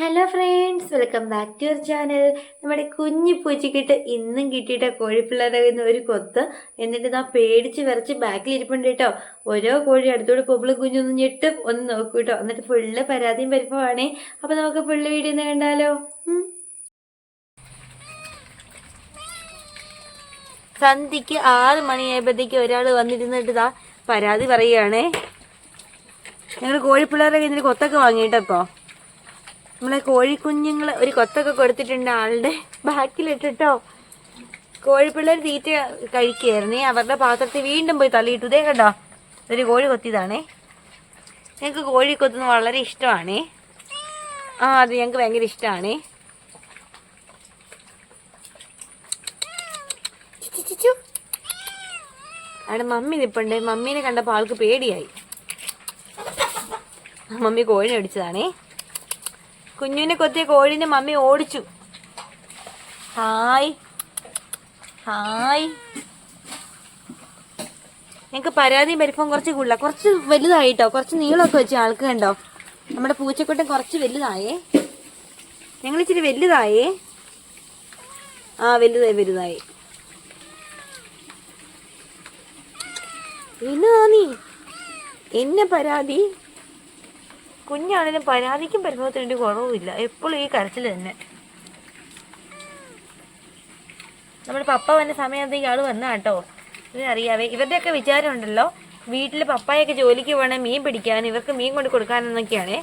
Hello friends welcome back to your channel നമ്മുടെ കുഞ്ഞു പൂച്ചക്കിട്ട് ഇന്നും കിട്ടിയിട്ട കോഴിപ്പിള്ളേരുടെ ഒരു കൊത്ത്. എന്നിട്ട് നാ പേടിച്ച് വിറച്ച് ബാക്കിൽ ഇരിപ്പുണ്ട് കേട്ടോ. ഓരോ കോഴി അടുത്തോട് പോകുമ്പോൾ കുഞ്ഞൊന്ന് ഞെട്ടും ഒന്ന് നോക്കൂ കേട്ടോ. എന്നിട്ട് ഫുള്ള് പരാതിയും പരിപ്പമാണേ. അപ്പോൾ നമുക്ക് ഫുള്ള് വീഡിയോ ഒന്ന് കണ്ടാലോ. സന്ധ്യക്ക് ആറ് മണിയായപ്പോഴത്തേക്ക് ഒരാൾ വന്നിരുന്നിട്ട് ഇതാ പരാതി പറയുകയാണേ. ഞങ്ങൾ കോഴിപ്പിള്ളേരുടെ കയ്യിൽ കൊത്തൊക്കെ വാങ്ങിയിട്ടപ്പോൾ നമ്മളെ കോഴിക്കുഞ്ഞുങ്ങൾ ഒരു കൊത്തൊക്കെ കൊടുത്തിട്ടുണ്ട് ആളുടെ ബാക്കിലിട്ടിട്ടോ. കോഴിപ്പിള്ളേർ തീറ്റ കഴിക്കുകയായിരുന്നേ. അവരുടെ പാത്രത്തിൽ വീണ്ടും പോയി തള്ളിയിട്ടു. ഇതേ കണ്ടോ? ഒരു കോഴി കൊത്തിയതാണേ. ഞങ്ങൾക്ക് കോഴി കൊത്തുന്നത് വളരെ ഇഷ്ടമാണേ. ആ അത് ഞങ്ങൾക്ക് ഭയങ്കര ഇഷ്ടമാണേ. അവിടെ മമ്മി നിപ്പുണ്ട്. മമ്മീനെ കണ്ടപ്പോൾ ആൾക്ക് പേടിയായി. മമ്മി കോഴിനെ അടിച്ചതാണേ കുഞ്ഞുവിനെ കൊത്തിയ കോഴിനെ മമ്മി ഓടിച്ചു. ഹായ്. ഹായ്. ഞങ്ങൾക്ക് പരാതിയും പരിപ്പും കുറച്ച് കൂടുതല. കുറച്ച് വലുതായിട്ടോ? കുറച്ച് നീളമൊക്കെ വെച്ച് ആൾക്ക് കണ്ടോ? നമ്മുടെ പൂച്ചക്കുട്ടൻ കുറച്ച് വലുതായേ. ഞങ്ങൾ ഇച്ചിരി വലുതായേ. ആ വലുതായി വലുതായി. എന്നതാ നീ? എന്നെ പരാതി? കുഞ്ഞാണെങ്കിലും പരാതിക്കും പരിഭവത്തിനും കുറവുമില്ല എപ്പോഴും ഈ കരച്ചിൽ തന്നെ. നമ്മുടെ പപ്പ വന്ന സമയത്തേക്ക് ആൾ വന്ന കേട്ടോ? ഇതിനറിയാവേ ഇവരുടെയൊക്കെ വിചാരം ഉണ്ടല്ലോ വീട്ടിൽ പപ്പായൊക്കെ ജോലിക്ക് പോകണേ മീൻ പിടിക്കാൻ ഇവർക്ക് മീൻ കൊണ്ട് കൊടുക്കാനെന്നൊക്കെയാണേ.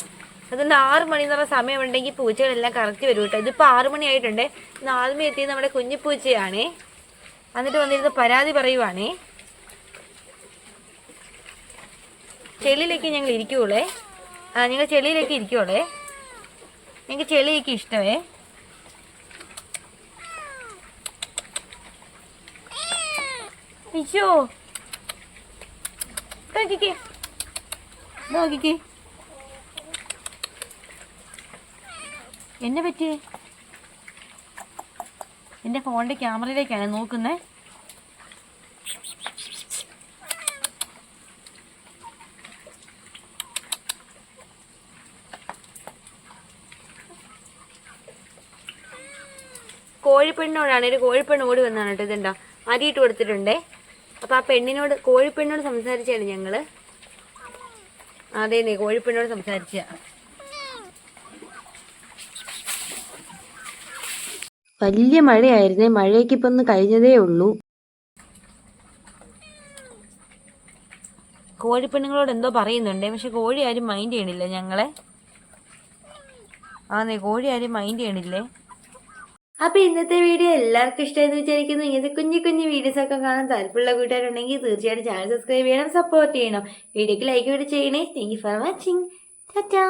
അതുകൊണ്ട് ആറ് മണി എന്ന് പറഞ്ഞ സമയം ഉണ്ടെങ്കിൽ പൂച്ചകളെല്ലാം കറക്റ്റ് വരും കേട്ടോ. ഇതിപ്പോൾ ആറ് മണി ആയിട്ടുണ്ട്. ഇന്ന് ആദ്യമേ എത്തിയത് നമ്മുടെ കുഞ്ഞിപ്പൂച്ചയാണേ എന്നിട്ട് വന്നിരുന്ന് പരാതി പറയുവാണേ. ചെളിയിലേക്ക് ഞങ്ങൾ ഇരിക്കുള്ളേ ആ ഞങ്ങൾ ചെളിയിലേക്ക് ഇരിക്കുള്ളേ നിങ്ങൾക്ക് ചെളിയൊക്കെ ഇഷ്ടമേ? അയ്യോ നോക്കിക്കേ. എന്നെ പറ്റിയേ? എന്റെ ഫോണിന്റെ ക്യാമറയിലേക്കാണ് നോക്കുന്നത് കോഴിപ്പെണ്ണോടാണ് ഒരു കോഴിപ്പെണ്ണ് ഓടി വന്നാണ് കേട്ടോ ഇതുണ്ടോ അരിയിട്ട് കൊടുത്തിട്ടുണ്ടേ. അപ്പോൾ ആ പെണ്ണിനോട് കോഴിപ്പെണ്ണോട് സംസാരിച്ചാണ് ഞങ്ങൾ. നീ കോഴിപ്പെണ്ണോട് സംസാരിച്ച. വലിയ മഴയായിരുന്നേ മഴയ്ക്ക് ഇപ്പൊ ഒന്ന് കഴിഞ്ഞതേ ഉള്ളൂ. കോഴിപ്പെണ്ണുങ്ങളോട് എന്തോ പറയുന്നുണ്ടേ പക്ഷെ കോഴി ആരും മൈൻഡ് ചെയ്യണില്ല ഞങ്ങളെ. ആ നീ കോഴി ആരും മൈൻഡ് ചെയ്യണില്ലേ? അപ്പൊ ഇന്നത്തെ വീഡിയോ എല്ലാവർക്കും ഇഷ്ടമെന്ന് വിചാരിക്കുന്നു. ഇങ്ങനത്തെ കുഞ്ഞു കുഞ്ഞു വീഡിയോസ് ഒക്കെ കാണാൻ താല്പര്യമുള്ള കൂട്ടുകാരുണ്ടെങ്കിൽ തീർച്ചയായിട്ടും ചാനൽ സബ്സ്ക്രൈബ് ചെയ്യണം സപ്പോർട്ട് ചെയ്യണം. വീഡിയോക്ക് ലൈക്ക് കൂടി ചെയ്യണേ. Thank you for watching tata